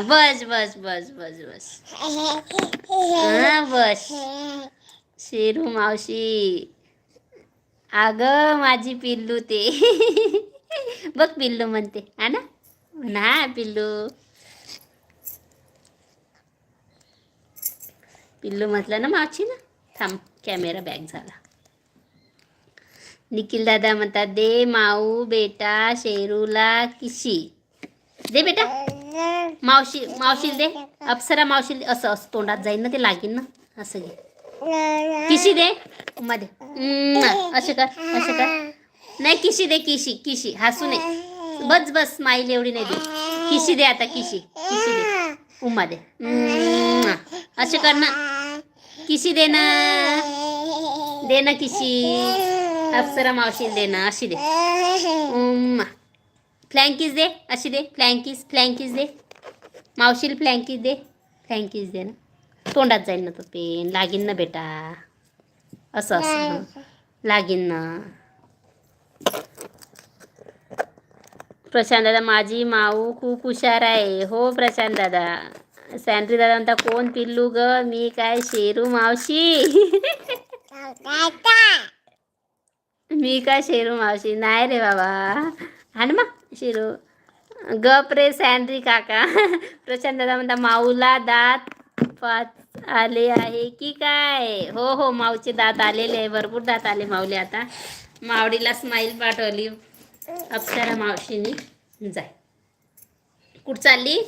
हा बस बस बस बस बस. हा बस. शेरू मावशी. अग माझी पिल्लू ते. बघ पिल्लू म्हणते हा ना? ना पिल्लू. पिल्लू म्हटलं ना मावशी ना? थांब कॅमेरा बॅक झाला. निखिल दादा म्हणतात दे माऊ बेटा शेरूला किशी. दे बेटा. मावशी मावशील दे. अप्सरा मावशील असं असं तोंडात जाईल ना ते लागेल ना. असं घे. किशी दे? मध्ये. हम्म, असं कर असं कर. नाही किशी दे किशी किशी. हसू नये. बस बस. माईल एवढी नाही दे. किशी दे आता किशी. किशी दे. उमा दे. असे असं कर ना. किशी दे ना. दे ना किशी. अप्सरा मावशील दे ना. अशी दे. उम्मा. फ्लँकीज दे अशी दे फ्लँकीज फ्लँकीज दे. मावशील फ्लँकीज दे फ्लँकीज दे ना. तोंडात जाईल ना तो पेन लागीन ना बेटा. असं असं. लागीन ना. प्रशांत दादा माझी माऊ खूप हुशार आहे. हो प्रशांत दादा. सँड्री दादा म्हणता कोण पिल्लू ग? मी काय शेरू मावशी? मी काय शेरू मावशी? नाही रे बाबा. हा ना मग. शेरू. गप रे सँड्री काका. प्रशांत दादा म्हणता माऊला दात पाच आले आहे की काय? हो हो माऊचे दात आलेले आहे. भरपूर दात आले माऊले आता. मावडीला स्माईल पाठवली. अप्सरा मावशीनी. जाय. कुठं चालली?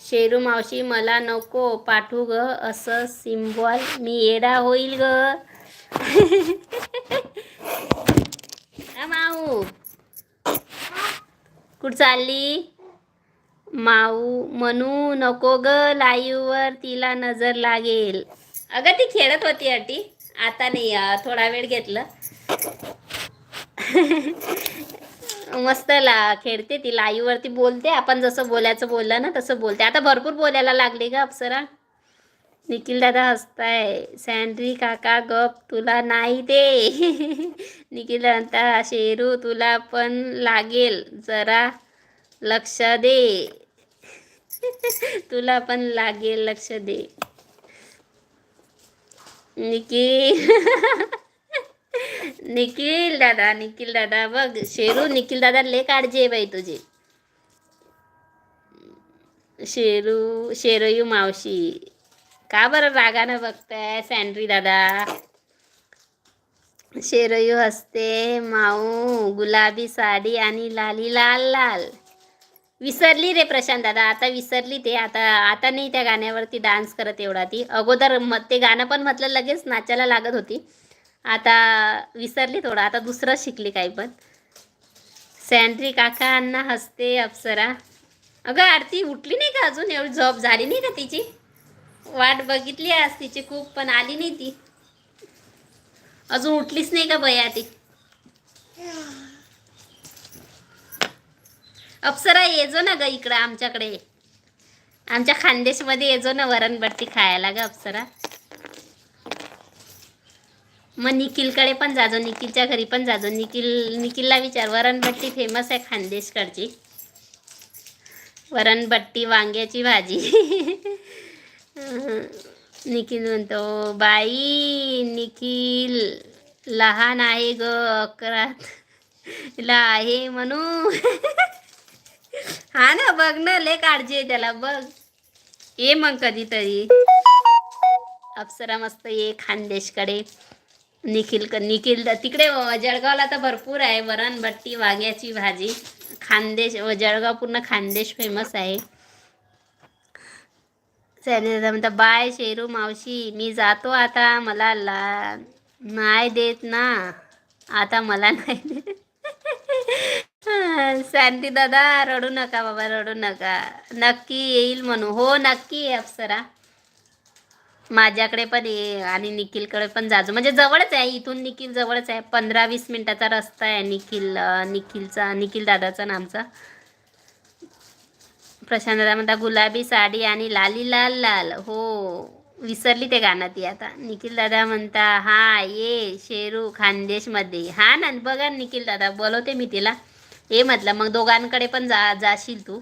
शेरू मावशी मला नको. पाठवू ग. असं सिम्बॉल मी येडा होईल ग. माऊ. कुठं चालली? माऊ म्हणू नको ग लाईवर तिला नजर लागेल. अगं ती खेळत होती अटी. आता नाही थोडा वेळ घेतलं. मस्त ला खेळते ती लाईव्हवरती बोलते. आपण जसं बोलायचं बोललं ना तसं बोलते. आता भरपूर बोलायला लागले ग अप्सरा. निखिल दादा हसताय. सँड्री काका गप तुला नाही दे. निखिल दादा शेरू तुला पण लागेल. जरा लक्ष दे. तुला पण लागेल लक्ष दे. निखिल निखिल दादा निखिल दादा बघ शेरू निखिल दादा लय काळजी आहे बाई तुझी. शेरू शेरयू मावशी. का बरं रागानं बघताय सँड्री दादा? शेरयू हसते माऊ गुलाबी साडी आणि लाली लाल लाल. विसरली रे प्रशांत दादा आता विसरली ते. आता आता नाही त्या गाण्यावरती डान्स करत एवढा ती. अगोदर म ते गाणं पण म्हटलं लगेच नाचायला लागत होती. आता विसरली थोडं. आता दुसरं शिकली काही पण. सँड्री काका अण्णा हसते अप्सरा. अगं आरती उठली नाही का अजून? एवढी झोप झाली नाही का तिची? वाट बघितली आज तिची खूप पण आली नाही ती. अजून उठलीच नाही का बया ती? अप्सरा येजो ना ग इकडं आमच्याकडे. आमच्या खानदेशमध्ये येजो ना वरणबट्टी खायला ग अप्सरा. मग निखिलकडे पण जाजो निखिलच्या घरी पण जाजो निखिल निखिलला विचार. वरणबट्टी फेमस आहे खानदेशकडची. वरणबट्टी वांग्याची भाजी. निखिल म्हणतो बाई निखिल लहान आहे ग अकरात. ला आहे म्हणू हा ना बघ ना लय काळजी आहे त्याला बघ. ये मग कधीतरी. अप्सरा मस्त ये खानदेशकडे. निखिल क निखिल तिकडे जळगावला तर भरपूर आहे. वरणबट्टी वांग्याची भाजी. खानदेश व जळगाव पूर्ण खानदेश फेमस आहे. सॅनिटायझर दादा म्हणता बाय शेरू मावशी मी जातो आता मला ला नाही देत ना आता मला नाही देत. शांती दादा रडू नका बाबा रडू नका. नक्की येईल म्हणू. हो नक्की आहे अप्सरा. माझ्याकडे पण ये आणि निखिलकडे पण जाजो म्हणजे जवळच आहे इथून निखिल जवळच आहे. पंधरा वीस मिनिटाचा रस्ता आहे निखिल निखिलचा निखिल दादाचा नामचा प्रशांतदा म्हणता गुलाबी साडी आणि लाली लाल लाल. हो विसरली ते गाणं ती आता. निखिल दादा म्हणता हा ये शेरू खानदेशमध्ये. हा ना बघा निखिल दादा बोलवते मी तिला. ये म्हटलं मग दोघांकडे पण जा जाशील तू.